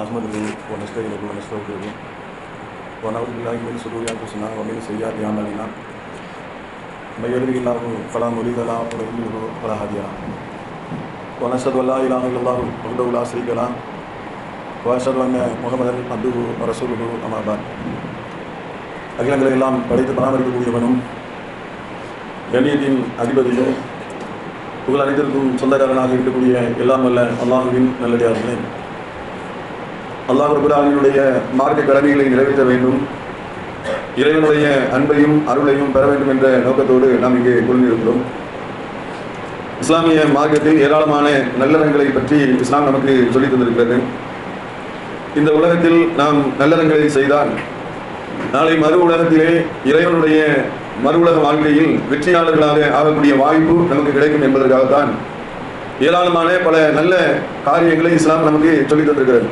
نحمده ونستعينه ونستغفره ونعوذ بالله من شرور انفسنا ومن سيئات اعمالنا من يهده الله فلا مضل له ومن يضلل فلا هادي له ونشهد ان لا اله الا الله وحده لا شريك له واشهد ان محمدا عبده ورسوله اما بعد அகிலங்களை எல்லாம் படைத்து பராமரிக்கக்கூடியவனும் கண்ணியத்தின் அதிபதியும் புகழ் அனைத்திற்கும் சொந்தக்காரனாக இருக்கக்கூடிய எல்லாம் வல்ல அல்லாஹுவின் நல்லடியார்களே அல்லாஹ் ரபுல்லாலினுடைய மார்க்க கடமைகளை நிறைவேற்ற வேண்டும். இறைவனுடைய அன்பையும் அருளையும் பெற வேண்டும் என்ற நோக்கத்தோடு நாம் இங்கே கொண்டிருக்கிறோம் இஸ்லாமிய மார்க்கத்தில் ஏராளமான நல்லறங்களை பற்றி இஸ்லாம் நமக்கு சொல்லித் தந்திருக்கிறது. இந்த உலகத்தில் நாம் நல்லறங்களை செய்தால் நாளை மறு உலகத்திலே இறைவனுடைய மறு உலக வாழ்க்கையில் வெற்றியாளர்களாக ஆகக்கூடிய வாய்ப்பு நமக்கு கிடைக்கும் என்பதற்காகத்தான் ஏராளமான பல நல்ல காரியங்களை இஸ்லாம் நமக்கு சொல்லித் தந்திருக்கிறது.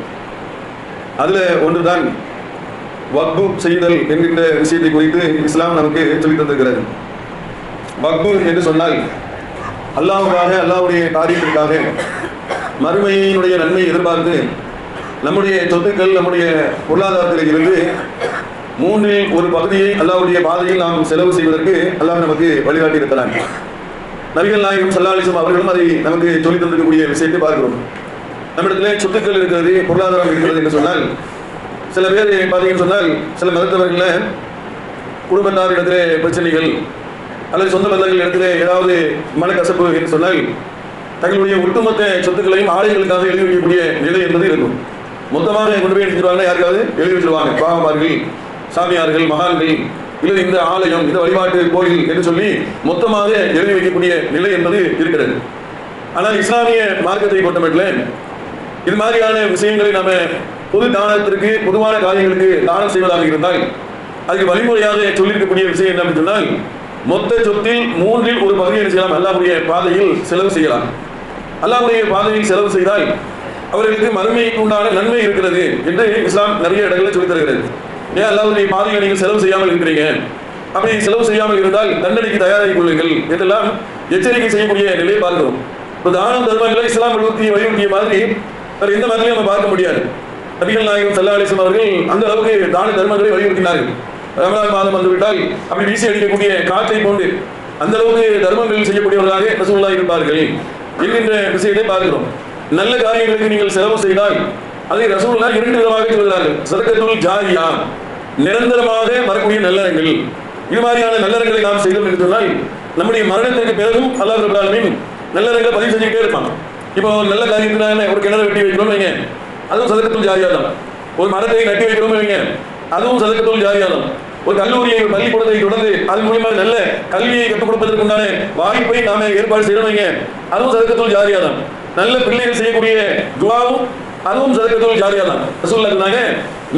அதில் ஒன்றுதான் வக்பு செய்தல் என்கின்ற விஷயத்தை குறித்து இஸ்லாம் நமக்கு சொல்லித் தந்திருக்கிறது. வக்பு என்று சொன்னால் அல்லாவுக்காக அல்லாவுடைய காரியத்திற்காக மறுமையினுடைய நன்மை எதிர்பார்த்து நம்முடைய சொத்துக்கள் நம்முடைய பொருளாதாரத்தில் இருந்து மூன்றில் ஒரு பகுதியை அல்லாவுடைய பாதையில் நாம் செலவு செய்வதற்கு அல்லாஹ் நமக்கு வழிகாட்டி இருக்கிறான் நபிகள் நாயகம் சல்லாலிசம் அவர்களும் அதை நமக்கு சொல்லித் தந்திருக்கக்கூடிய விஷயத்தை பார்க்கிறோம். நம்மிடத்திலே சொத்துக்கள் இருக்கிறது பொருளாதாரம் இருக்கிறது என்று சொன்னால் சில பேர் பார்த்தீங்கன்னு சொன்னால் சில மதத்தவர்களில் குடும்பத்தார் இடத்திலே பிரச்சனைகள் அல்லது சொந்த பந்தங்கள் இடத்திலே ஏதாவது மனக்கசப்பு என்று சொன்னால் தங்களுடைய ஒட்டுமொத்த சொத்துக்களையும் ஆலைகளுக்காக எழுதி வைக்கக்கூடிய நிலை என்பது இருக்கும். மொத்தமாக கொண்டு போய் எடுத்துருவாங்கன்னா யாருக்காவது? எழுதி வச்சிருவாங்க. பாவமார்கள் சாமியார்கள் மகான்கள் இல்லை இந்த ஆலயம் இந்த வழிபாட்டு கோயில் என்று சொல்லி மொத்தமாக எழுதி வைக்கக்கூடிய நிலை என்பது இருக்கிறது. ஆனால் இஸ்லாமிய மார்க்கத்தை பொறுத்தமட்டில் இது மாதிரியான விஷயங்களை நாம பொது தானத்திற்கு பொதுவான காரியங்களுக்கு தானம் செய்வதாக இருந்தால் அதுக்கு வழிமுறையாக சொல்லியிருக்கக்கூடிய விஷயம் என்ன அப்படின்னு சொன்னால் மொத்த சொத்தில் மூன்றில் ஒரு பகுதியை செய்யலாம்? அல்லாவுடைய பாதையில் செலவு செய்யலாம். அல்லாவுடைய பாதையில் செலவு செய்தால் அவர்களுக்கு மறுமைக்கு உண்டான நன்மை இருக்கிறது என்று இஸ்லாம் நிறைய இடங்களில் சொல்லித் தருகிறது. ஏன் அல்லாவுடைய பாதையில் நீங்கள் செலவு செய்யாமல் இருக்கிறீங்க? அப்படி செலவு செய்யாமல் இருந்தால் தண்டனைக்கு தயாராகிக் கொள்ளுங்கள் என்றெல்லாம் எச்சரிக்கை செய்யக்கூடிய நிலையை பார்க்கிறோம். இப்போ தானம் தர்மங்களை இஸ்லாம் வலியுறுத்தி வலியுறுத்திய மாதிரி வேற எந்த மதத்திலையும் நம்ம பார்க்க முடியாது. நபிகள் நாயகம் சல்லா அலிஸ்லாம் அவர்கள் அந்த அளவுக்கு தான தர்மங்களை வலியுறுத்தினார்கள். ரமலான் மாதம் வந்துவிட்டால் அப்படி வீசி அடிக்கக்கூடிய காற்றை போன்று அந்த அளவுக்கு தர்மங்கள் செய்யக்கூடியவர்களாக ரசூல்லா இருப்பார்கள். என்கின்ற விஷயத்தை பார்க்கிறோம். நல்ல காரியங்களுக்கு நீங்கள் செலவு செய்தால் அதை ரசூல்லா இரண்டு விதமாக சொல்கிறார்கள். சதக்கத்துள் ஜாரியா நிரந்தரமாக வரக்கூடிய நல்லறங்கள். இது மாதிரியான நல்லறங்களை நாம் செய்தோம் என்று சொன்னால் நம்முடைய மரணத்திற்கு பிறகும் அல்லாஹ் நல்லறங்களை பதிவு செஞ்சுக்கிட்டே இருப்பான். இப்போ ஒரு நல்ல காரியத்தினால ஒரு கிணறு வெட்டி வைக்கிறோம் வைங்க. அதுவும் சதக்கத்துள் ஜாரியா தான் ஒரு மரத்தை நட்டி வைக்கிறோம் வைங்க. அதுவும் சதக்கத்துள் ஜாரியா தான் ஒரு கல்லூரியை ஒரு பள்ளிக்கூடத்தை தொடர்ந்து அதன் மூலியமாக நல்ல கல்வியை கற்றுக் கொடுப்பதற்கு உண்டான வாய்ப்பை நாம ஏற்பாடு செய்யணும் வைங்க. அதுவும் சதக்கத்துள் ஜாரியா தான் நல்ல பிள்ளைகள் செய்யக்கூடிய துவாவும் அதுவும் சதக்கத்துள் ஜாரியா தான் ரசூலுல்லாஹ் சொன்னாங்க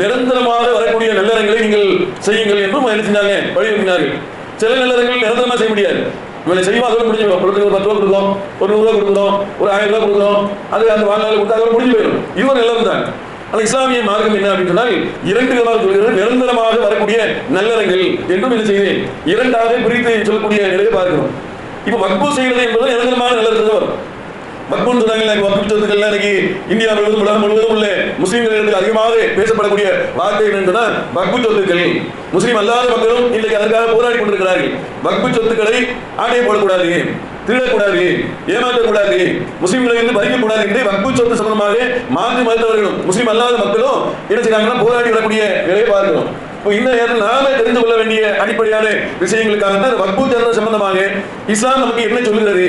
நிரந்தரமாக வரக்கூடிய நல்லறங்களை நீங்கள் செய்யுங்கள் என்றும் என்ன செஞ்சாங்க? வலியுறுத்தினார்கள். சில நல்லறங்கள் நிரந்தரமாக செய்ய முடியாது. இவனை செய்வா அதோட முடிஞ்சு போயிடும் ஒரு பத்து ரூபா கொடுக்குறோம் ஒரு நூறு ரூபா கொடுக்குறோம் ஒரு ஆயிரம் ரூபா கொடுக்குறோம் அது அந்த வாழ்நாள் கொடுத்தா அதோட முடிஞ்சு போயிடும். இவன் எல்லாம் தான் ஆனால் இஸ்லாமிய மார்க்கம் என்ன அப்படின்னு சொன்னால் இரண்டு விதமாக சொல்கிறது நிரந்தரமாக வரக்கூடிய நல்லறங்கள் என்றும் என்ன செய்கிறேன் இரண்டாக பிரித்து சொல்லக்கூடிய நிலையை பார்க்கிறோம். இப்போ மக்பூ செய்கிறது என்பது நிரந்தரமான நல்லது வரும் மக்பூன் சொன்னாங்க வக்பு சொத்துக்கள் இன்னைக்கு இந்தியா முழுவதும் உலகம் முழுவதும் உள்ள முஸ்லீம்களுக்கு அதிகமாக பேசப்படக்கூடிய வார்த்தை என்னன்னா வக்பு சொத்துக்கள். முஸ்லீம் அல்லாத மக்களும் இன்றைக்கு அதற்காக போராடி கொண்டிருக்கிறார்கள். வக்பு சொத்துக்களை ஆட்டை போடக்கூடாது திருடக்கூடாது ஏமாற்றக்கூடாது முஸ்லீம்களை இருந்து பறிக்கக்கூடாது என்று வக்பு சொத்து சம்பந்தமாக மாற்று மறுத்தவர்களும் முஸ்லீம் அல்லாத மக்களும் என்ன செய்றாங்கன்னா போராடி வரக்கூடிய நிலையை பார்க்கிறோம். இப்போ இந்த நேரத்தில் நாம தெரிந்து கொள்ள வேண்டிய அடிப்படையான விஷயங்களுக்காக தான் வக்பு சட்டம் சம்பந்தமாக இஸ்லாம் நமக்கு என்ன சொல்லுகிறது?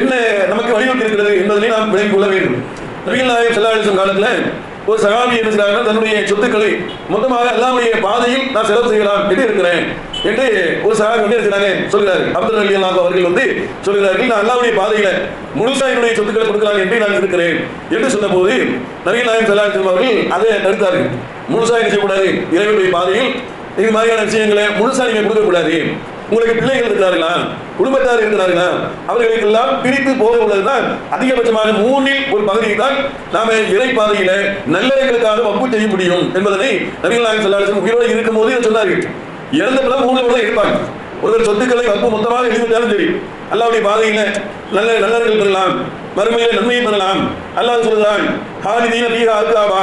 என்ன நமக்கு வலியுறுத்தி இருக்கிறது என்பதனை நாம் விளங்கிக் கொள்ள வேண்டும். நபிகள் நாயகம் செல்லாலிசம் காலத்தில் ஒரு சகாபி என்ன தன்னுடைய சொத்துக்களை மொத்தமாக எல்லாமுடைய பாதையில் நான் செலவு செய்யலாம் என்று இருக்கிறேன் என்று ஒரு சகாபி வந்து இருக்கிறாங்க சொல்கிறார்கள். அப்துல் அலி அல்லாஹ் அவர்கள் வந்து சொல்கிறார்கள் நான் எல்லாருடைய பாதையில முழுசா என்னுடைய சொத்துக்களை கொடுக்கலாம் என்று நான் இருக்கிறேன் என்று சொன்னபோது நவீன நாயகம் செல்லாலிசம் அவர்கள் அதை தடுத்தார்கள். முழுசா என்ன செய்யக்கூடாது? இறைவனுடைய பாதையில் இது மாதிரியான விஷயங்களை முழுசா நீங்க கொடுக்கக்கூடாது. உங்களுக்கு பிள்ளைகள் இருக்கிறார்களா? குடும்பத்தார் இருக்கிறார்களா? அவர்களுக்கு எல்லாம் பிரித்து போக உள்ளதுதான் அதிகபட்சமாக மூணில் ஒரு பகுதியை தான் நாம இறை பாதையில நல்லவர்களுக்காக வப்பு செய்ய முடியும் என்பதனை நபிகள் நாயகம் சொல்லாலும் உயிரோடு இருக்கும் போது சொன்னார்கள். இறந்த பிறகு மூணு இருப்பாங்க ஒருவர் சொத்துக்களை வப்பு மொத்தமாக எழுதிவிட்டாலும் சரி அல்லாவுடைய பாதையில நல்ல நல்லவர்கள் பெறலாம். மறுமையில் நன்மையை பெறலாம். அல்லாஹ் சொல்கிறான் ஹாலிதீன பீக அல்காபா.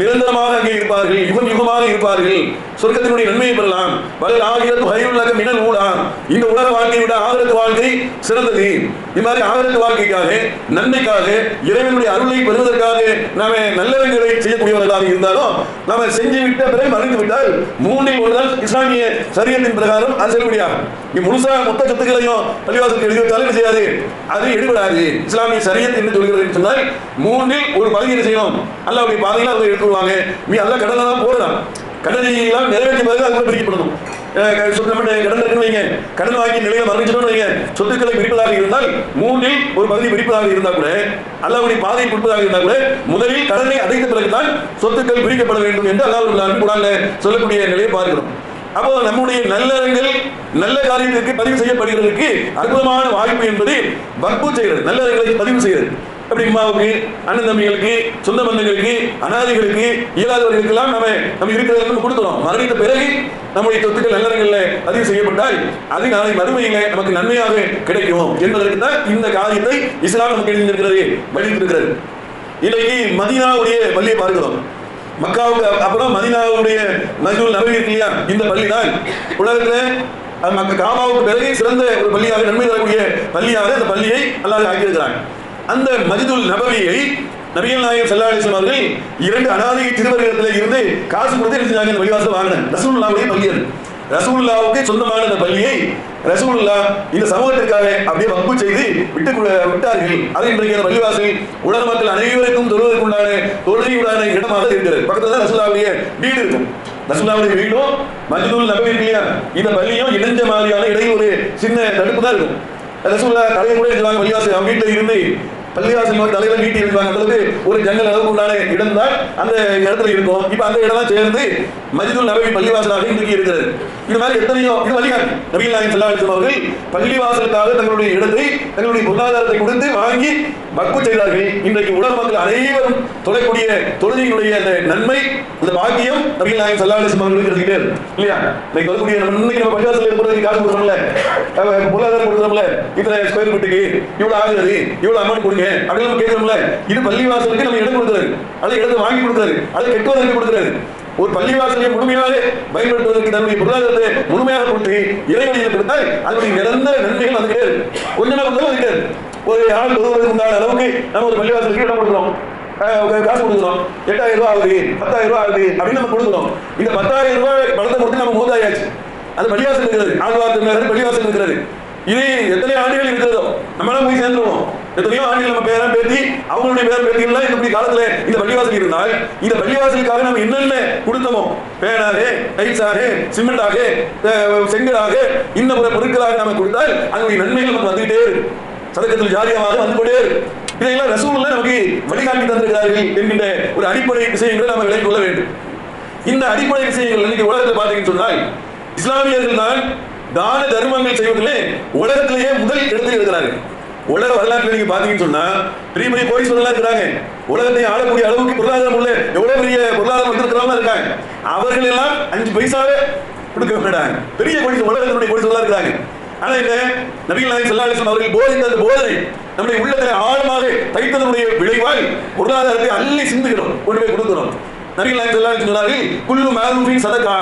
நிரந்தரமாக அங்கே இருப்பார்கள் யுகம் யுகமாக இருப்பார்கள். சொர்க்கத்தினுடைய நன்மையை பெறலாம். வல் ஆகிறது ஹைருல்லக மினல் ஊடா இந்த உலக வாழ்க்கையை விட ஆகிரத்து வாழ்க்கை சிறந்தது. இது மாதிரி ஆகிரத்து வாழ்க்கைக்காக நன்மைக்காக இறைவனுடைய அருளை பெறுவதற்காக நாம நல்லவங்களை செய்யக்கூடியவர்களாக இருந்தாலும் நாம செஞ்சு விட்ட பிறகு மறைந்து விட்டால் மூன்றில் ஒன்றுதான் இஸ்லாமிய சரியத்தின் பிரகாரம் அது செல்லுபடியாகும் முழுசா மொத்த சொத்துக்களையும் பள்ளிவாசலுக்கு எழுதி வச்சாலும் செய்யாது? அது எடுபடாது இஸ்லாமிய சரியத் என்று சொல்கிறது சொன்னால் மூன்றில் ஒரு பகுதியை செய்யணும். செய்யணும் அல்லாவுடைய பாதையில் அவங்க எடுத்துருவாங்க. மீ அதெல்லாம் கடனை தான் போடலாம். கடனை எல்லாம் நிறைவேற்றிய பிறகு அது பிரிக்கப்படணும் கடன் இருக்குன்னு வைங்க. கடன் வாங்கி நிலையை மறைஞ்சிடணும் வைங்க. சொத்துக்களை பிரிப்பதாக இருந்தால் மூன்றில் ஒரு பகுதி பிரிப்பதாக இருந்தால் கூட அல்லாவுடைய பாதையை கொடுப்பதாக இருந்தால் கூட முதலில் கடனை அடைந்த பிறகுதான் சொத்துக்கள் பிரிக்கப்பட வேண்டும் என்று அல்லாவுடைய குரான்ல சொல்லக்கூடிய நிலையை பார்க்கிறோம். அப்போ நம்முடைய நல்லறங்கள் நல்ல காரியத்திற்கு பதிவு செய்யப்படுகிறதுக்கு அற்புதமான வாய்ப்பு என்பது வக்பு செய்கிறது நல்லறங்களை பதிவு செய்கிறது. அப்படி அம்மாவுக்கு அண்ணன் தம்பிகளுக்கு சொந்த பந்தங்களுக்கு அனாதைகளுக்கு இயலாதவர்களுக்கு எல்லாம் நம்ம நம்ம இருக்கிறத நம்ம கொடுக்கிறோம். மரணித்த பிறகு நம்முடைய சொத்துக்கள் நல்லறங்கள்ல பதிவு செய்யப்பட்டால் அது நாளை மறுமையில நமக்கு நன்மையாக கிடைக்கும் என்பதற்கு தான் இந்த காரியத்தை இஸ்லாம் நமக்கு எழுந்திருக்கிறது வலியுறுத்திருக்கிறது இன்னைக்கு மதினாவுடைய வழியை பார்க்கிறோம். மக்காவுக்கு அப்புறம் மதினாவுடைய மஸ்ஜிதுல் நபவி இல்லையா? இந்த பள்ளி தான். உலகத்துல அது மக்க காபாவுக்கு பிறகு சிறந்த ஒரு பள்ளியாக நன்மை தரக்கூடிய பள்ளியாக அந்த பள்ளியை அல்லாஹ் ஆக்கியிருக்கிறாங்க அந்த மஸ்ஜிதுல் நபவியை நபிகள் நாயகம் ஸல்லல்லாஹு அலைஹி அவர்கள் இரண்டு அனாதை சிறுவர்களிடத்தில் இருந்து காசு கொடுத்து என்ன செஞ்சாங்க இந்த பள்ளிவாசல் வாங்கினேன். ரசூலுல்லாவுடைய பள்ளி அது. ரசூலுல்லாவுக்கு சொந்தமான அந்த பள்ளியை ரசூலுல்லா இந்த சமூகத்திற்காக அப்படியே வம்பு செய்து விட்டு விட்டார்கள். அது இன்றைக்கு அந்த பள்ளிவாசல். உலக மக்கள் அனைவருக்கும் தொழுவதற்குண்டான தொழுகையுடான இடமாக இருக்கிறது. பக்கத்துல தான் வீடு இருக்கும். ரசூலுல்லாவுடைய வீடும் மஸ்ஜிதுல் நபவி இல்லையா இந்த பள்ளியும் இணைஞ்ச மாதிரியான இடையில ஒரு சின்ன தடுப்பு தான் இருக்கும். ரசூலுல்லா தலையை கூட எழுதுவாங்க பள்ளிவாசல். அவங்க வீட்டில் இருந்து பள்ளிவாசல் நோக்கி தலையில நீட்டி இருப்பாங்க அல்லது ஒரு ஜன்னல் அளவுக்கு உண்டான இடம் தான் அந்த இடத்துல இருக்கும். இப்ப அந்த இடம் சேர்ந்து மஜிதுல் நபவி பள்ளிவாசலாக இன்றைக்கு இருக்கிறது. இது மாதிரி எத்தனையோ இது வழிகாட்டு நபீல் நாயன் செல்லா அவர்கள் பள்ளிவாசலுக்காக தங்களுடைய இடத்தை தங்களுடைய பொருளாதாரத்தை கொடுத்து வாங்கி பக்கு செய்தார்கள். இன்றைக்கு உலக மக்கள் அனைவரும் தொலைக்கூடிய தொழுகையினுடைய அந்த நன்மை அந்த பாக்கியம் நபீல் நாயன் செல்லா அலைஹி அவர்களுக்கு இருக்கிறது இல்லையா? இன்னைக்கு வரக்கூடிய நம்ம இன்னைக்கு நம்ம பள்ளிவாசல் போறதுக்கு காசு கொடுக்குறோம்ல? பொருளாதாரம் கொடுக்குறோம்ல? இத்தனை ஸ்கொயர் ஃபீட்டுக்கு இவ்வளவு ஆகுது இவ்வளவு அமௌண்ட் கொடுங்க. அப்படின்னு நம்ம கேட்கறோம்ல. இது பள்ளிவாசலுக்கு நம்ம இடம் கொடுக்குறாரு. அது இடத்தை வாங்கி கொடுக்குறாரு. அது கெட்டுவதற்கு கொடுக்குறாரு. ஒரு பள்ளிவாசலை முழுமையாக பயன்படுத்துவதற்கு நம்முடைய பொருளாதாரத்தை முழுமையாக கொடுத்து இறைவனியில் கொடுத்தால் அதனுடைய நிரந்தர நன்மைகள் அது கிடையாது நாள் கொடுத்தாலும் அது ஒரு ஆள் ஒருவருக்கு உண்டான அளவுக்கு நம்ம ஒரு பள்ளிவாசலுக்கு இடம் கொடுக்குறோம். காசு கொடுக்குறோம். எட்டாயிரம் ரூபாய் ஆகுது பத்தாயிரம் ரூபாய் ஆகுது அப்படின்னு நம்ம கொடுக்குறோம். இந்த பத்தாயிரம் ரூபாய் பணத்தை கொடுத்து நம்ம மூதாயாச்சு. அது பள்ளிவாசல் இருக்கிறது. ஆழ்வார்த்து நகர் பள்ளிவாசல் இருக்கிறது. இது எத்தனை ஆண்டுகள் இருக்கிறதோ? நம்மளாம் போய் சேர்ந்துருவோம். எத்தனையோ ஆண்டுகள் நம்ம பேரம் பேத்தி அவங்களுடைய பேரம் பேத்திகள்லாம் இந்த இப்படி காலத்துல இந்த பள்ளிவாசல் இருந்தால் இந்த பள்ளிவாசலுக்காக நம்ம என்னென்ன கொடுத்தோமோ பேனாக டைல்ஸாக சிமெண்டாக செங்கலாக இன்ன பிற பொருட்களாக நம்ம கொடுத்தால் அதனுடைய நன்மைகள் நமக்கு வந்துகிட்டே இருக்கு சதக்கத்தில் ஜாரியாக வந்து கொண்டே இருக்கு இதையெல்லாம் ரசூலுல்லா நமக்கு வழிகாட்டி தந்திருக்கிறார்கள் என்கின்ற ஒரு அடிப்படை விஷயங்களை நம்ம விலை கொள்ள வேண்டும். இந்த அடிப்படை விஷயங்கள் இன்னைக்கு உலகத்தை பார்த்தீங்கன்னு சொன்னால் இஸ்லாமியர்கள் தான் தான தர்மங்கள் செய்வதிலே உலகத்திலேயே முதல் இடத்தில் இருக்கிறார்கள் உலக வரலாற்றில் நீங்க பாத்தீங்கன்னு சொன்னா பெரிய பெரிய கோடீஸ்வரர்களா இருக்கிறாங்க. உலகத்தை ஆளக்கூடிய அளவுக்கு பொருளாதாரம் உள்ள எவ்வளவு பெரிய பொருளாதாரம் வந்திருக்கிறவங்க இருக்காங்க. அவர்கள் எல்லாம் அஞ்சு பைசாவே கொடுக்க மாட்டாங்க பெரிய கோயில் உலகத்தினுடைய கோடீஸ்வரர்களா இருக்கிறாங்க. ஆனா இந்த நபிகள் நாயகம் ஸல்லல்லாஹு அவர்கள் போதித்த அந்த போதனை நம்முடைய உள்ளத்தில் ஆழமாக தைத்ததனுடைய விளைவால் பொருளாதாரத்தை அள்ளி சிந்துகிறோம். கொண்டு போய் கொடுக்கிறோம். நபிகள் நாயகம் ஸல்லல்லாஹு சொன்னார்கள் குல்லு மேலும் சதக்கா.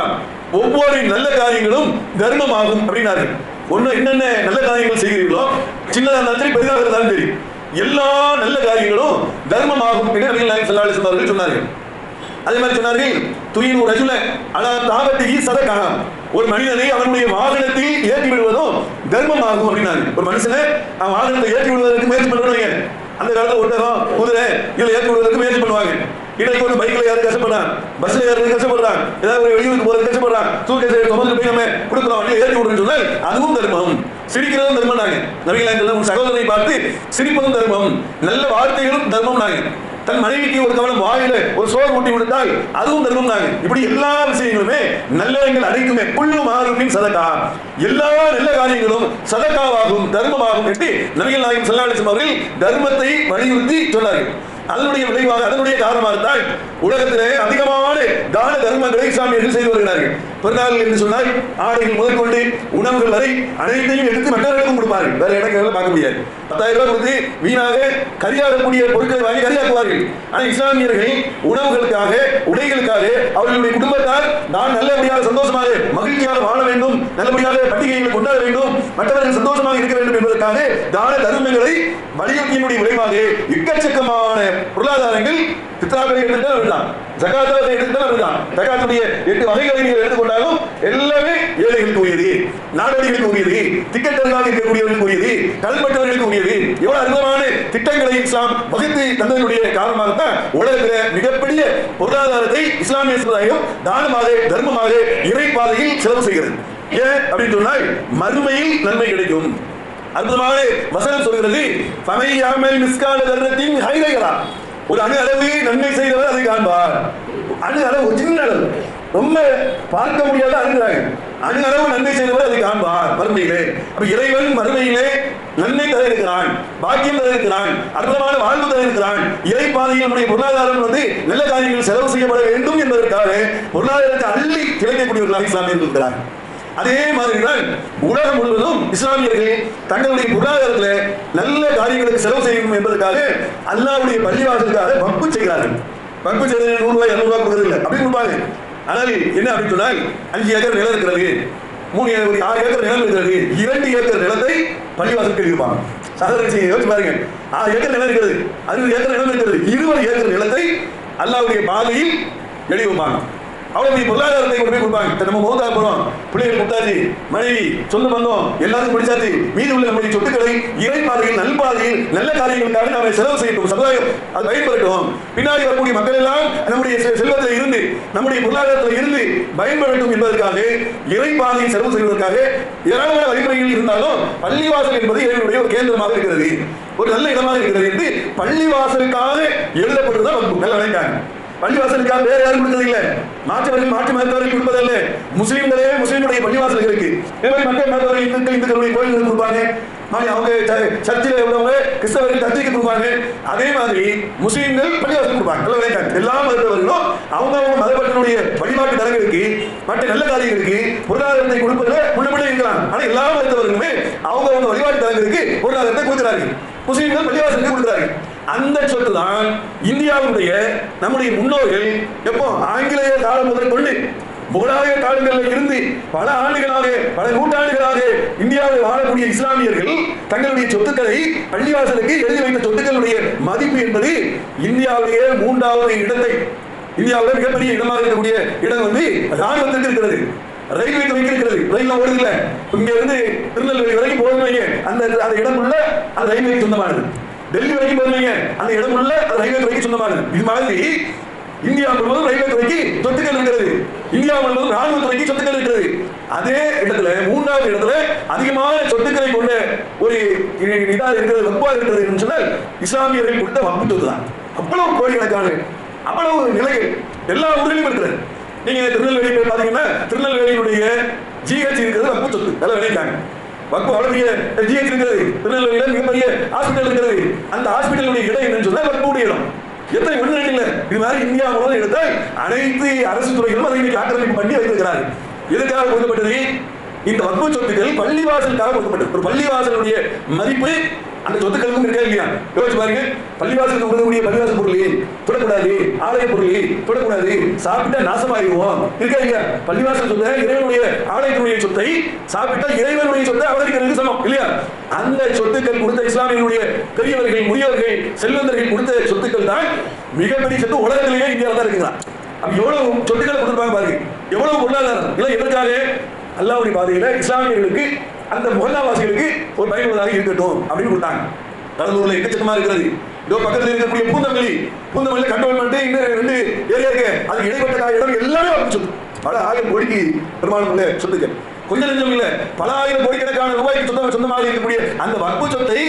ஒவ்வொரு நல்ல காரியங்களும் தர்மமாகும் அப்படின்னார்கள். ஒன்று என்னென்ன நல்ல காரியங்கள் செய்கிறீர்களோ சின்னதாக இருந்தாலும் சரி பெரிதாக இருந்தாலும் சரி எல்லா நல்ல காரியங்களும் தர்மமாகும் என்று நபிகள் நாயகம் ஸல்லல்லாஹு அலைஹி சொன்னார்கள். அதே மாதிரி சொன்னார்கள் துயின் ஒரு ரஜுல அலா தாவத்தி சதகா. ஒரு மனிதனை அவனுடைய வாகனத்தில் ஏற்றி விடுவதும் தர்மமாகும் அப்படின்னாரு ஒரு மனுஷனை அவன் வாகனத்தை ஏற்றி விடுவதற்கு முயற்சி பண்ணுவாங்க அந்த காலத்தில் ஒட்டகம் குதிரை இதில் ஏற்றி விடுவதற்கு முயற்சி பண்ணுவாங்க. இன்னைக்கு ஒரு பைக்ல யாரும் கஷ்டப்படுறாங்க பஸ்ல யாரும் கஷ்டப்படுறான் ஏதாவது ஒரு வெளியூருக்கு போறது கஷ்டப்படுறான் சூழ்நிலை சுமந்து போய் நம்ம கொடுக்கலாம் அப்படின்னு ஏற்றி விடுறேன்னு சொன்னால் அதுவும் தர்மம். சிரிக்கிறதும் தர்மம் நாங்க நவீன உன் சகோதரனை பார்த்து சிரிப்பதும் தர்மம். நல்ல வார்த்தைகளும் தர்மம் நாங்க தன் மனைவிக்கு ஒரு கவனம் வாயில ஒரு சோறு ஊட்டி விடுத்தால் அதுவும் தர்மம் நாங்க இப்படி எல்லா விஷயங்களுமே நல்லவங்கள் அனைத்துமே புல்லு ஆரோக்கியம் சதக்கா. எல்லா நல்ல காரியங்களும் சதக்காவாகும் தர்மமாகும் என்று நபிகள் நாயகம் ஸல்லல்லாஹு அவர்கள் தர்மத்தை வலியுறுத்தி சொன்னார்கள். அதனுடைய விளைவாக அதனுடைய காரணமாகத்தான் உலகத்திலே அதிகமான தான தர்மங்களை இஸ்லாமியர்கள் செய்து வருகிறார்கள். பிறநாள் என்று சொன்னால் ஆடைகள் முதற்கொண்டு உணவுகள் வரை அனைத்தையும் எடுத்து மற்றவர்களுக்கும் கொடுப்பார்கள். வேற இடங்களில் பார்க்க முடியாது. பத்தாயிரம் ரூபாய் கொடுத்து வீணாக கரியாடக்கூடிய பொருட்களை வாங்கி கரியாக்குவார்கள் ஆனால் இஸ்லாமியர்கள் உணவுகளுக்காக உடைகளுக்காக அவர்களுடைய குடும்பத்தார் நான் நல்லபடியாக சந்தோஷமாக மகிழ்ச்சியாக வாழ வேண்டும் நல்லபடியாக பண்டிகைகளை கொண்டாட வேண்டும் மற்றவர்கள் சந்தோஷமாக இருக்க வேண்டும் என்பதற்காக தான தர்மங்களை வலியுறுத்தியினுடைய விளைவாக எக்கச்சக்கமான பொருளாதாரங்கள் பித்ராக்களை எடுத்தாலும் அப்படிதான் ஜகாத்தை எடுத்தாலும் அப்படிதான் ஜகாத்துடைய எட்டு வகைகளை நீங்கள் எடுத்துக்கொண்டாலும் எல்லாமே ஏழைகளுக்கு உரியது நாடோடிகளுக்கு உரியது திக்கற்றவர்களாக இருக்கக்கூடியவர்களுக்கு உரியது கல்பற்றவர்களுக்கு உரியது எவ்வளவு அற்புதமான திட்டங்களை இஸ்லாம் வகுத்து தந்ததனுடைய காரணமாகத்தான் உலகத்தில் மிகப்பெரிய பொருளாதாரத்தை இஸ்லாமிய சமுதாயம் தானமாக தர்மமாக இறைப்பாதையில் செலவு செய்கிறது. ஏன் அப்படின்னு சொன்னால் மறுமையில் நன்மை கிடைக்கும். அற்புதமான வசனம் சொல்கிறது. பமையாமல் மிஸ்கால தர்மத்தின் ஹைரைகளா ஒரு அணு அளவு நன்மை செய்தவர் அதை காண்பார். அணு அளவு ஒரு சின்ன அளவு. ரொம்ப பார்க்க முடியாத அணுகிறாங்க அணு அளவு நன்மை செய்தவர் அதை காண்பார். மறுமையிலே அப்ப இறைவன் மறுமையிலே நன்மை தர இருக்கிறான் பாக்கியம் தர இருக்கிறான் அற்புதமான வாழ்வு தர இருக்கிறான் இறை பாதையில் நம்முடைய பொருளாதாரம் வந்து நல்ல காரியங்கள் செலவு செய்யப்பட வேண்டும் என்பதற்காக பொருளாதாரத்தை அள்ளி கிடைக்கக்கூடியவர்களாக இஸ்லாமியர்கள் இருக்கிறார் அதே மாதிரிதான் உலகம் முழுவதும் இஸ்லாமியர்கள் தங்களுடைய பொருளாதாரத்தில் நல்ல காரியங்களுக்கு செலவு செய்யணும் என்பதற்காக அல்லாவுடைய பள்ளிவாசலுக்காக வம்பு செய்கிறார்கள். வம்பு செய்த நூறு ரூபாய் இரநூறு ரூபாய் இல்லை அப்படின்னு கொடுப்பாங்க. ஆனால் என்ன அப்படின்னு சொன்னால் அஞ்சு ஏக்கர் நிலம் இருக்கிறது. மூணு ஏக்கர் ஒரு ஆறு ஏக்கர் நிலம் இருக்கிறது. இரண்டு ஏக்கர் நிலத்தை பள்ளிவாசலுக்கு எழுதியிருப்பாங்க. சகோதரி யோசிச்சு பாருங்க. ஆறு ஏக்கர் நிலம் இருக்கிறது அறுபது ஏக்கர் நிலம் இருக்கிறது இருபது ஏக்கர் நிலத்தை அல்லாவுடைய பாதையில் எழுதி வைப்பாங்க. அவ்வளவு நீ பொருளாதாரத்தை கொண்டு போய் கொடுப்பாங்க. இப்ப நம்ம மௌதா போறோம் பிள்ளைகள் முட்டாச்சு மனைவி சொந்த பந்தம் எல்லாரும் படிச்சாச்சு. மீதி உள்ள நம்முடைய சொத்துக்களை இறைப்பாதையில் நல்பாதையில் நல்ல காரியங்களுக்காக நாம செலவு செய்யட்டும். சமுதாயம் அது பயன்படுத்தும் பின்னாடி வரக்கூடிய மக்கள் எல்லாம் நம்முடைய செ- செல்வத்தில் இருந்து நம்முடைய பொருளாதாரத்தில் இருந்து பயன்படட்டும் என்பதற்காக இறைப்பாதையை செலவு செய்வதற்காக ஏராளமான வழிமுறைகள் இருந்தாலும் பள்ளிவாசல் என்பது இறைவனுடைய ஒரு கேந்திரமாக இருக்கிறது. ஒரு நல்ல இடமாக இருக்கிறது என்று பள்ளிவாசலுக்காக எழுதப்பட்டுதான் நல்ல நல்லா நினைக்காங்க பள்ளிவாசலுக்காக வேற யாரும் கொடுத்தது இல்ல. மாற்றவர்கள் மாற்று மதத்தவர்கள் கொடுப்பதல்ல. முஸ்லீம்களே முஸ்லீம்களுடைய பள்ளிவாசல்களுக்கு. இதே மக்கள் மதத்தவர்கள் இந்துக்கள் இந்துக்களுடைய கோயில்களுக்கு கொடுப்பாங்க. மாதிரி அவங்க ச- சர்ச்சில் உள்ளவங்க கிறிஸ்தவர்கள் சர்ச்சைக்கு கொடுப்பாங்க. அதே மாதிரி முஸ்லீம்கள் பள்ளிவாசல் கொடுப்பாங்க. நல்ல எல்லா மதத்தவர்களும் அவங்க அவங்க மதப்பட்டனுடைய வழிபாட்டு தலங்களுக்கு மற்ற நல்ல காரியங்களுக்கு பொருளாதாரத்தை கொடுப்பதில் முன்னப்படி இருக்கலாம். ஆனால் எல்லா மதத்தவர்களுமே அவங்க அவங்க வழிபாட்டு தலங்களுக்கு பொருளாதாரத்தை கொடுக்கிறார்கள். முஸ்லீம்கள் பள்ளிவாசலுக்கு கொடுக்கிறார்கள். அந்த சொத்து தான் இந்தியாவுடைய நம்முடைய முன்னோர்கள் எப்போ ஆங்கிலேய காலம் முதல் கொண்டு முகலாய காலங்களில் இருந்து பல ஆண்டுகளாக பல நூற்றாண்டுகளாக இந்தியாவில் வாழக்கூடிய இஸ்லாமியர்கள் தங்களுடைய சொத்துக்களை பள்ளிவாசலுக்கு எழுதி வைத்த சொத்துக்களுடைய மதிப்பு என்பது இந்தியாவிலேயே மூன்றாவது இடத்தை இந்தியாவில் மிகப்பெரிய இடமாக இருக்கக்கூடிய இடம் வந்து ராணுவத்திற்கு இருக்கிறது. ரயில்வே துறைக்கு இருக்கிறது. ரயில் ஓடுது இல்லை இங்க இருந்து திருநெல்வேலி வரைக்கும் போதுமையே அந்த அந்த இடம் உள்ள அந்த ரயில்வே சொந்தமானது. டெல்லி வரைக்கும் போகணும் அந்த இடம் உள்ள அந்த ரயில்வே துறைக்கு சொந்தமானது. இது மாதிரி இந்தியா முழுவதும் ரயில்வே துறைக்கு சொத்துக்கள் இருக்கிறது. இந்தியா முழுவதும் ராணுவ துறைக்கு சொத்துக்கள் இருக்கிறது. அதே இடத்துல மூன்றாவது இடத்துல அதிகமான சொத்துக்களை கொண்ட ஒரு இதாக இருக்கிறது வகுப்பா இருக்கிறது சொன்னால் இஸ்லாமியர்கள் கொடுத்த வகுப்பு சொத்து தான் அவ்வளவு கோடிக்கணக்கான அவ்வளவு நிலைகள் எல்லா ஊரிலும் இருக்கிறது. நீங்க திருநெல்வேலி பாத்தீங்கன்னா திருநெல்வேலியினுடைய ஜிஹெச் இருக்கிறது வகுப்பு சொத்து. நல்லா விளைவிக்காங்க வகுப்பு அவ்வளவு பெரிய ஜிஹெச் இருக்கிறது திருநெல்வேலியில மிகப்பெரிய ஹாஸ்பிட்டல் இருக்கிறது. அந்த ஹாஸ்பிட்டலுடைய இடம் என்னன்னு சொன்னா வகுப்புடைய இடம் எத்தனை ஒன்று இல்லை. இது மாதிரி இந்தியா முழுவதும் எடுத்தால் அனைத்து அரசு துறைகளும் அதை இன்னைக்கு ஆக்கிரமிப்பு பண்ணி வைத்திருக்கிறார்கள். எதுக்காக கொடுக்கப்பட்டது? இந்த வகுப்பு சொத்துக்கள் பள்ளிவாசலுக்காக கொடுக்கப்பட்டது. ஒரு பள்ளிவாசலுடைய மதிப்பு அந்த சொத்துக்களுக்கும் இருக்கா இல்லையா? யோசிச்சு பாருங்க. பள்ளிவாசலுக்கு கொடுக்கக்கூடிய பள்ளிவாசல் பொருள் தொடக்கூடாது. ஆலய பொருள் தொடக்கூடாது. சாப்பிட்டா நாசமாயிருவோம் இருக்கா இல்லையா? பள்ளிவாசல் சொத்தை இறைவனுடைய ஆலயத்தினுடைய சொத்தை சாப்பிட்டா இறைவனுடைய சொத்தை அவதரிக்கிறதுக்கு சமம் இல்லையா? அந்த சொத்துக்கள் கொடுத்த இஸ்லாமியனுடைய பெரியவர்கள் முதியவர்கள் செல்வந்தர்கள் கொடுத்த சொத்துக்கள் தான் மிகப்பெரிய சொத்து உலகத்திலேயே இந்தியாவில் தான் இருக்குங்களா அப்ப எவ்வளவு சொத்துக்களை கொடுத்துருப்பாங்க பாருங்க. எவ்வளவு பொருளாதாரம்? இல்லை எதற்காக? அல்லாவுடைய பாதையில இஸ்லாமியர்களுக்கு அந்த முகல்லாவாசிகளுக்கு ஒரு பயனுள்ளதாக இருக்கட்டும் அப்படின்னு கொடுத்தாங்க. கடலூர்ல எக்கச்சக்கமா இருக்கிறது. இதோ பக்கத்தில் இருக்கக்கூடிய பூந்தமல்லி. பூந்தமல்லி கண்டோன்மெண்ட் இன்னும் ரெண்டு ஏரியா இருக்கு அது இடைப்பட்ட இடம் எல்லாமே வந்து பல ஆயிரம் கோடிக்கு பெருமானம் இல்லை சொல்லுங்க கொஞ்சம் நெஞ்சம் இல்ல பல ஆயிரம் கோடிக்கணக்கான ரூபாய்க்கு சொந்தம் சொந்தமாக இருக்கக்கூடிய அந்த வகுப்பு சொத்தை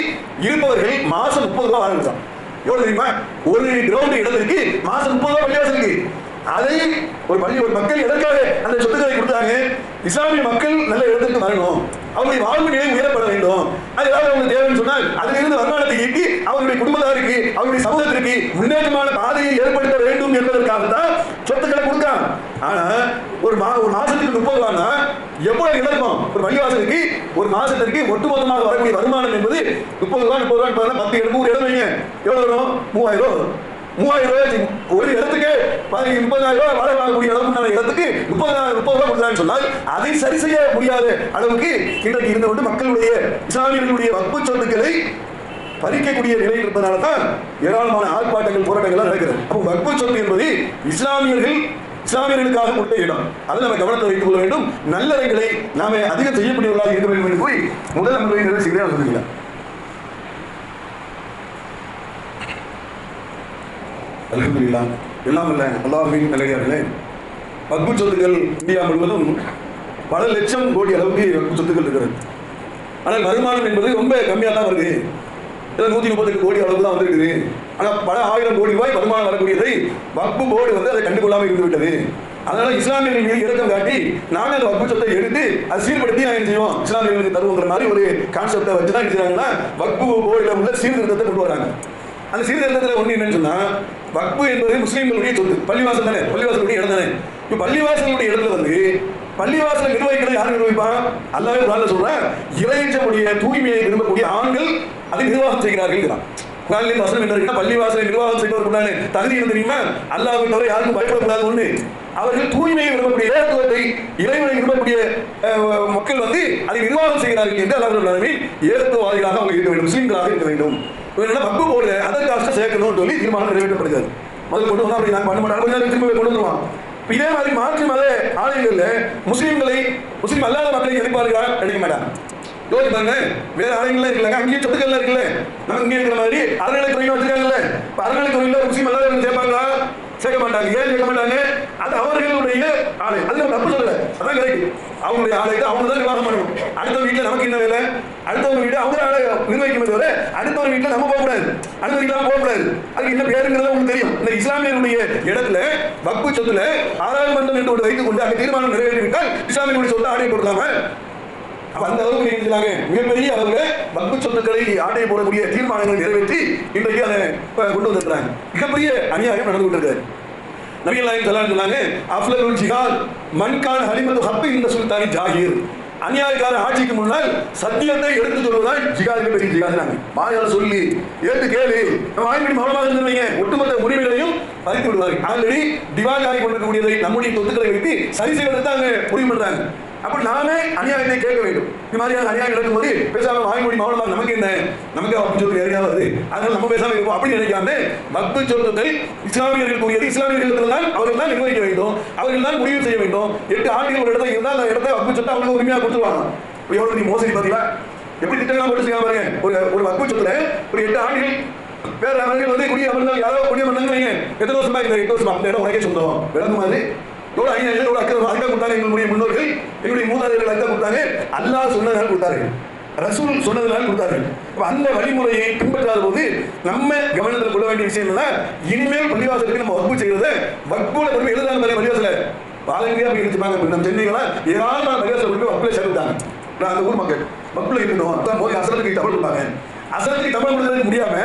இருப்பவர்கள் மாசம் முப்பது ரூபாய் வாங்கிட்டான் எவ்வளவு தெரியுமா? ஒரு கிரவுண்ட் இருக்கு மாசம் முப்பது ரூபாய் பள்ளிவாசலுக்கு அதை ஒரு பள்ளி ஒரு மக்கள் எதற்காக அந்த சொத்துக்களை கொடுத்தாங்க? இஸ்லாமிய மக்கள் நல்ல இடத்துக்கு வரணும். அவருடைய வாழ்வு நிலை உயரப்பட வேண்டும். அது ஏதாவது அவங்களுக்கு தேவைன்னு சொன்னால் அதிலிருந்து வருமானத்தை ஈட்டி அவருடைய குடும்பத்தாருக்கு அவருடைய சமூகத்திற்கு முன்னேற்றமான பாதையை ஏற்படுத்த வேண்டும் என்பதற்காக தான் சொத்துக்களை கொடுக்கலாம் ஆனா ஒரு மா ஒரு மாசத்துக்கு முப்பது ரூபானா எவ்வளவு இழக்கும் இருக்கும்? ஒரு வழிவாசலுக்கு ஒரு மாசத்திற்கு ஒட்டுமொத்தமாக வரக்கூடிய வருமானம் என்பது முப்பது ரூபாய் முப்பது ரூபாய் பத்து இடம் நூறு இடம் வைங்க. எவ்வளவு வரும்? மூவாயிரம் ரூபாய் வரும். மூவாயிரம் ரூபாய் ஒரு இடத்துக்கு பதினஞ்சு முப்பதாயிரம் ரூபாய் வாடகை வாங்கக்கூடிய அளவுக்கு இடத்துக்கு முப்பதாயிரம் முப்பது ரூபாய் கொடுத்தாங்கன்னு சொன்னால் அதை சரி செய்ய முடியாத அளவுக்கு இன்றைக்கு இருந்து கொண்டு மக்களுடைய இஸ்லாமியர்களுடைய வக்பு சொத்துக்களை பறிக்கக்கூடிய நிலை இருப்பதனால தான் ஏராளமான ஆர்ப்பாட்டங்கள் போராட்டங்கள் நடக்கிறது அப்போ வக்பு சொத்து என்பது இஸ்லாமியர்கள் இஸ்லாமியர்களுக்காக கொடுத்த இடம். அதை நம்ம கவனத்தை வைத்துக் கொள்ள வேண்டும். நல்லறங்களை நாம அதிகம் செய்யக்கூடியவர்களாக இருக்க வேண்டும் என்று கூறி முதல் முறையை நிறைவு செய்கிறேன். சொல்லுகிறேன் அலமதுல்லா எல்லாம் இல்லை அல்லாஹின் நிலையார்களே வக்பு சொத்துக்கள் இந்தியா முழுவதும் பல லட்சம் கோடி அளவுக்கு வக்பு சொத்துக்கள் இருக்கிறது. ஆனால் வருமானம் என்பது ரொம்ப கம்மியாக தான் வருது. ஏதோ நூற்றி முப்பத்தெட்டு கோடி அளவு தான் வந்திருக்குது. ஆனால் பல ஆயிரம் கோடி ரூபாய் வருமானம் வரக்கூடியதை வக்பு போர்டு வந்து அதை கண்டுகொள்ளாமல் இருந்து விட்டது. அதனால இஸ்லாமியர்கள் மீது இறக்கம் காட்டி நாங்கள் அந்த வக்பு சொத்தை எடுத்து அதை சீர்படுத்தி நாங்கள் செய்வோம்? இஸ்லாமியர்களுக்கு தருவோங்கிற மாதிரி ஒரு கான்செப்டை வச்சு தான் என்ன செய்றாங்கன்னா வக்பு போர்டில் உள்ள சீர்திருத்தத்தை கொண்டு வராங்க. அந்த சீர்திருத்தத்தில் ஒன்று என்னன்னு சொன்னால் வக்பு என்பது முஸ்லீம்களுடைய சொத்து. பள்ளிவாசல் தானே? பள்ளிவாசலுடைய இடம் தானே? இப்போ பள்ளிவாசலுடைய இடத்துல வந்து பள்ளிவாசலை நிர்வகிக்கிறது யார் நிர்வகிப்பான் அல்லாவே குரான்ல சொல்கிறேன் இளைஞ்சக்கூடிய தூய்மையை விரும்பக்கூடிய ஆண்கள் அதை நிர்வாகம் செய்கிறார்கள் குரானின் வசனம் என்ன இருக்குன்னா பள்ளிவாசலை நிர்வாகம் செய்வதற்குண்டான தகுதி என்ன தெரியுமா? அல்லாவை தவிர யாருக்கும் பயப்படக்கூடாது ஒன்று அவர்கள் தூய்மையை விரும்பக்கூடிய ஏகத்துவத்தை இறைவனை விரும்பக்கூடிய மக்கள் வந்து அதை நிர்வாகம் செய்கிறார்கள் என்று அல்லாஹ் ஏகத்துவவாதிகளாக அவங்க இருக்க வேண்டும் முஸ்லீம்களாக இருக்க வேண்டும். இவங்க பப்பு போடுது அதை காசு சேர்க்கணும்னு சொல்லி தீர்மானம் நிறைவேற்றப்படுகிறது. முதல் கொண்டு வந்தால் அப்படி நாங்கள் பண்ண மாட்டோம் கொஞ்சம் திரும்ப போய் கொண்டு வந்துருவான். இதே மாதிரி மாற்று மத ஆலயங்களில் முஸ்லீம்களை முஸ்லீம் அல்லாத மக்களை எதிர்பார்க்கிறா கிடைக்க மாட்டாங்க. யோசிச்சு பாருங்க. வேற ஆலயங்கள்லாம் இருக்குல்ல அங்கேயும் சொத்துக்கள்லாம் இருக்குல்ல? நம்ம இங்கே இருக்கிற மாதிரி அறநிலைத்துறையில வச்சிருக்காங்கல்ல. அறநிலை கோயிலில் முஸ்லீம் அல்லாத சேர்ப்பாங்களா? சேர்க்க மாட்டாங்க ஏன் சேர்க்க மாட்டாங்க அது அவர்களுடைய ஆலை அது நம்ம தப்பு சொல்லல. அதான் கரெக்ட் அவங்களுடைய ஆலைக்கு அவங்க தான் நிர்வாகம் பண்ணணும் அடுத்த வீட்டில் நமக்கு என்ன வேலை. அடுத்தவங்க வீடு அவங்க ஆலை நிர்வகிக்கும் தவிர அடுத்தவங்க வீட்டில் நம்ம போகக்கூடாது. அடுத்த வீட்டில் போகக்கூடாது. அதுக்கு என்ன பேருங்கிறது உங்களுக்கு தெரியும். இந்த இஸ்லாமியர்களுடைய இடத்துல வக்பு சொத்துல ஆறாயிரம் என்று ஒரு வைத்துக் கொண்டு அங்கே தீர்மானம் நிறைவேற்றிவிட்டால் இஸ்லாமியர்களுடைய சொத்தை ஆடை கொடுக்காம அந்த அளவுக்கு நீங்க மிகப்பெரிய அளவுல வக்பு சொத்துக்களை ஆட்டை போடக்கூடிய தீர்மானங்களை நிறைவேற்றி இன்றைக்கு அதை கொண்டு வந்திருக்கிறாங்க. மிகப்பெரிய அநியாயம் நடந்து கொண்டிருக்காரு நபிகள் நாயகம் ஸல்லல்லாஹு சொன்னாங்க அஃலலுல் ஜிஹாத் மன்கான் ஹலிமது ஹப்பு இந்த சுல்தானி ஜாகிர். அநியாயக்கார ஆட்சிக்கு முன்னால் சத்தியத்தை எடுத்து சொல்வதால் ஜிகாது பெரிய ஜிகாதினாங்க வாயால சொல்லி ஏத்து கேளு. நம்ம வாய்மொழி மௌனமாக இருந்துருவீங்க ஒட்டுமொத்த உரிமைகளையும் பறித்து விடுவார்கள். ஆல்ரெடி திவாகாரி கொண்டிருக்கக்கூடியதை நம்முடைய சொத்துக்களை வைத்து சரி செய்வதை தான் அங்கே முடிவு பண்ணுறாங்க அப்ப நாமே அநியாயத்தை கேட்க வேண்டும். இது மாதிரியான அநியாயம் நடக்கும்போது பேசாம வாய்மொழி மௌனமாக நமக்கு என்ன? நமக்கு வக்பு சொத்து நிறையா வருது அதனால நம்ம பேசாம இருப்போம் அப்படி நினைக்காம வக்பு சொத்துக்கள் இஸ்லாமியர்கள் கூறியது இஸ்லாமியர்கள் தான் அவர்கள் தான் நிர்வகிக்க வேண்டும். அவர்கள் தான் முடிவு செய்ய வேண்டும். எட்டு ஆண்டுகள் ஒரு இடத்துல இருந்தால் அந்த இடத்தை வக்பு சொத்தை அவங்களுக்கு உரிமையாக கொடுத்துருவாங்க. இப்ப எவ்வளவு மோசடி பார்த்தீங்களா எப்படி திட்டங்கள்லாம் போட்டு செய்யாம பாருங்க. ஒரு ஒரு வக்பு சொத்துல ஒரு எட்டு ஆண்டுகள் வேற அவர்கள் வந்து குடிய அமர்ந்தால் யாரோ குடிய அமர்ந்தாங்க எத்தனை வருஷமா இந்த எட்டு வருஷமா? அந்த இடம் உனக்கே சொந்தம். விளங்கு மாதிரி எவ்வளவு ஐநூறு எவ்வளவு அக்கறை அக்கா கொடுத்தாங்க எங்களுடைய முன்னோர்கள். எங்களுடைய மூதாதையர்கள் அக்கா கொடுத்தாங்க அல்லாஹ் சொன்னதால் கொடுத்தார்கள். ரசூல் சொன்னதுனால கொடுத்தார்கள். அப்ப அந்த வழிமுறையை பின்பற்றாத போது நம்ம கவனத்தில் கொள்ள வேண்டிய விஷயம் என்னன்னா இனிமேல் பள்ளிவாசலுக்கு நம்ம வகுப்பு செய்யறத வகுப்புல கொண்டு போய் எழுதாங்க பள்ளிவாசல. பாலங்கியா போய் எடுத்துப்பாங்க நம்ம சென்னைகளா ஏராளமான பள்ளிவாசல் கொண்டு போய் வகுப்புல சேர்ந்துட்டாங்க. நான் அந்த ஊர் மக்கள். வகுப்புல இருக்கணும் அதான் போய் அசலத்துக்கு தமிழ் கொடுப்பாங்க அசலுக்கு தமிழ் கொடுத்தது முடியாம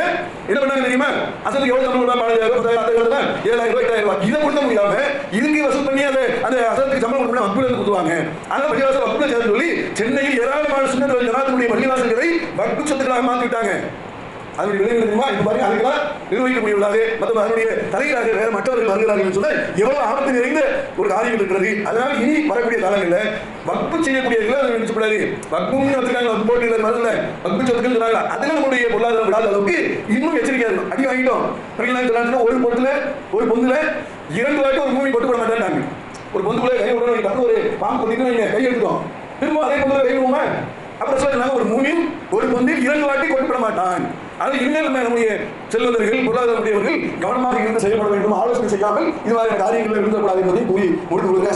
என்ன பண்ணாங்க தெரியுமா? அசலுக்கு எவ்வளவு தமிழ் கொடுத்தா பாலாயிரம் ரூபாய் பத்தாயிரம் அந்த தான் ஏழாயிரம் ரூபாய் எட்டாயிரம் ரூபாய். இதை கொடுத்த முடியாம இதுக்கு வசூல் பண்ணி அதை அந்த அசலுக்கு சம்பளம் கொடுக்கணும் வக்குல கொடுத்துவாங்க அதனால பள்ளிவாசல் வக்குல சேர்ந்து சொல்லி சென்னையில் ஏராளமான சுண்ணத் ஜனாதிபதி பள்ளிவாசல்களை வக்கு சொத்துக்களாக மாற்றிவிட்டாங்க அதனுடைய விளைவு தெரியுமா? இந்த மாதிரி அதுக்கெல்லாம் நிர்வகிக்கக்கூடியவர்களாக மற்றும் அதனுடைய தலைவராக வேற மற்றவர்கள் வருகிறார்கள் என்று சொன்னால் எவ்வளவு ஆபத்து நிறைந்த ஒரு காரியம் இருக்கிறது. அதனால இனி வரக்கூடிய காலங்களில் வக்பு செய்யக்கூடிய அதை நினைச்சக்கூடாது வக்புன்னு வச்சிருக்காங்க வக்பு போட்டியில் மருந்து வக்பு சொத்துக்கள் சொன்னாங்க அதில் நம்முடைய பொருளாதாரம் விடாத அளவுக்கு இன்னும் எச்சரிக்கையாக இருக்கும் அடி வாங்கிட்டோம். சொன்னாங்கன்னா ஒரு பொருத்துல ஒரு பொந்துல இரண்டு வாட்டி ஒரு மூவி போட்டு போட மாட்டேன் ஒரு பொந்துக்குள்ள கை விடணும் டக்குனு ஒரு பாம்பு கொட்டிட்டு நீங்க கை எடுத்துட்டோம். திரும்ப அதே பொருள் கை விடுவோமா? அப்புறம் சொல்றாங்க? ஒரு மூமின் ஒரு பொந்தில் இரண்டு வாட்டி கொண்டுவிட மாட்டான். அது இனிமேல் நம்முடைய செல்வந்தர்கள் பொருளாதாரமுடையவர்கள் கவனமாக இருந்து செயல்பட வேண்டும் ஆலோசனை செய்யாமல் இது மாதிரி காரியங்களில் இருந்தக்கூடாது என்பதை கூறி முடித்து கொடுக்க